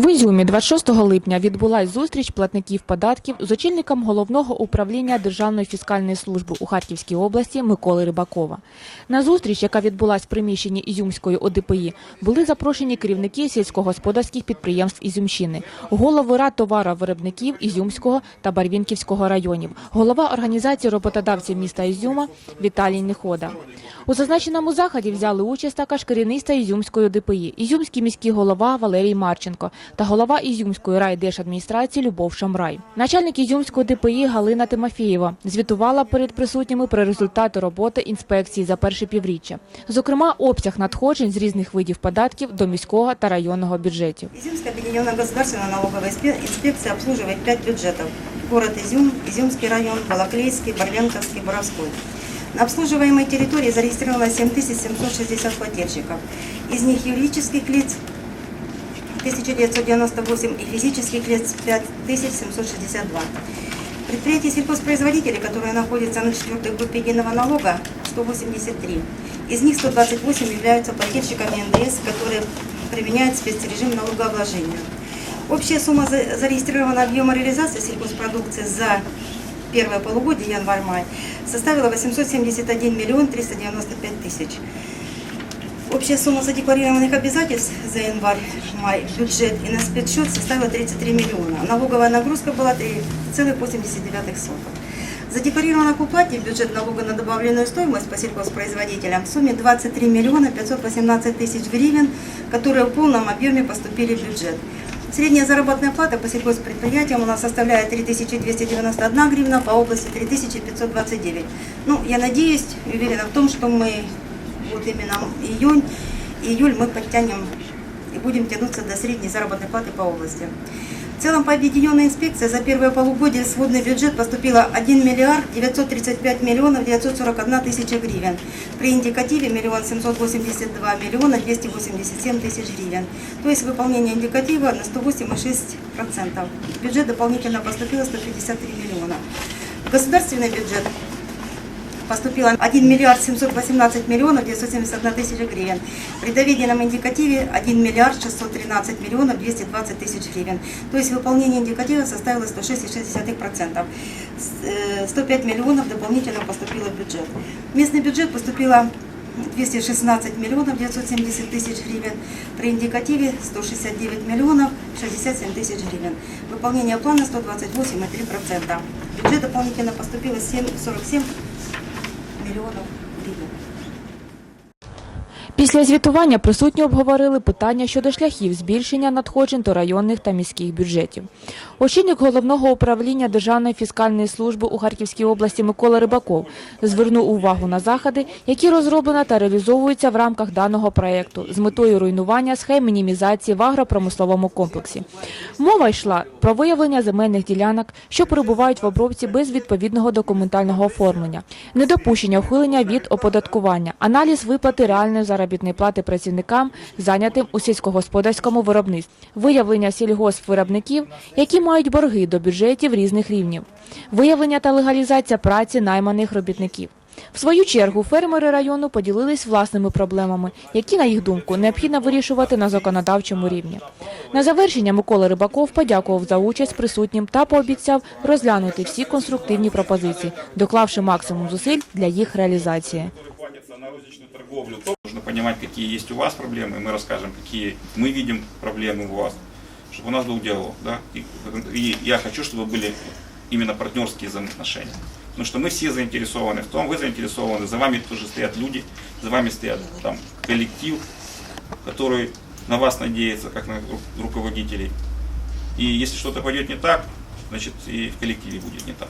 В Ізюмі 26 липня відбулась зустріч платників податків з очільником головного управління Державної фіскальної служби у Харківській області Миколи Рибакова. На зустріч, яка відбулась в приміщенні Ізюмської ОДПІ, були запрошені керівники сільськогосподарських підприємств Ізюмщини, голови рад товаровиробників Ізюмського та Барвінківського районів, голова організації роботодавців міста Ізюма Віталій Нехода. У зазначеному заході взяли участь також керівництво Ізюмської ОДПІ, Ізюмський міський голова Валерій Марченко та голова Ізюмської райдержадміністрації Любов Шамрай. Начальник Ізюмської ОДПІ Галина Тимофєєва звітувала перед присутніми про результати роботи інспекції за перше півріччя. Зокрема, обсяг надходжень з різних видів податків до міського та районного бюджетів. Изюмская объединенная государственная налоговая инспе- инспекция обслуживает пять бюджетов. Город Изюм, Изюмский район, Балаклейский, Барвенковский, Боровской. Обслуживаемой территории зарегистрировано 7760 плательщиков. Из них юридических лиц 1998 и физических лиц 5762. Предприятий сельхозпроизводителей, которые находятся на четвертой группе единого налога, 183. Из них 128 являются плательщиками НДС, которые применяют спецрежим налогообложения. Общая сумма за- зарегистрированного объема реализации сельхозпродукции за первое полугодие, январь-май, составила 871 миллион 395 тысяч. Общая сумма задекларированных обязательств за январь-май бюджет и на спецсчет составила 33 миллиона. Налоговая нагрузка была 3,89. Задекларировано к уплате в бюджет налога на добавленную стоимость по сельхозпроизводителям в сумме 23 миллиона 518 тысяч гривен, которые в полном объеме поступили в бюджет. Средняя заработная плата по сельхозпредприятиям у нас составляет 3291 гривна, по области 3529. Ну, я надеюсь уверена в том, что мы вот именно июнь, июль мы подтянем и будем тянуться до средней заработной платы по области. В целом по объединенной инспекции за первое полугодие в сводный бюджет поступило 1 миллиард 935 миллионов 941 тысяча гривен. При индикативе 1 782 миллиона 287 тысяч гривен. То есть выполнение индикатива на 108,6%. В бюджет дополнительно поступило 153 миллиона. Государственный бюджет поступило 1 миллиард 718 миллионов 971 тысяча гривен. При доведенном индикативе 1 миллиард 613 миллионов 220 тысяч гривен. То есть выполнение индикатива составило 106,6%. С- э, 105 миллионов дополнительно поступило в бюджет. В местный бюджет поступило 216 миллионов 970 тысяч гривен. При индикативе 169 миллионов 67 тысяч гривен. Выполнение плана 128,3%. В бюджет дополнительно поступило 7, 47 миллионов гривень. Після звітування присутні обговорили питання щодо шляхів збільшення надходжень до районних та міських бюджетів. Очільник головного управління Державної фіскальної служби у Харківській області Микола Рибаков звернув увагу на заходи, які розроблено та реалізовуються в рамках даного проєкту з метою руйнування схем мінімізації в агропромисловому комплексі. Мова йшла про виявлення земельних ділянок, що перебувають в обробці без відповідного документального оформлення, недопущення ухилення від оподаткування, аналіз виплати реальної заробітної плати працівникам, зайнятим у сільськогосподарському виробництві, виявлення сільгоспвиробників, які мають борги до бюджетів різних рівнів, виявлення та легалізація праці найманих робітників. В свою чергу фермери району поділились власними проблемами, які, на їх думку, необхідно вирішувати на законодавчому рівні. На завершення Микола Рибаков подякував за участь присутнім та пообіцяв розглянути всі конструктивні пропозиції, доклавши максимум зусиль для їх реалізації. Торговлю, то нужно понимать, какие есть у вас проблемы, и мы расскажем, какие мы видим проблемы у вас, чтобы у нас был диалог. Да? И, и я хочу, чтобы были именно партнерские взаимоотношения. Потому что мы все заинтересованы в том, вы заинтересованы, за вами тоже стоят люди, за вами стоят там коллектив, который на вас надеется, как на ру- руководителей. И если что-то пойдет не так, значит и в коллективе будет не так.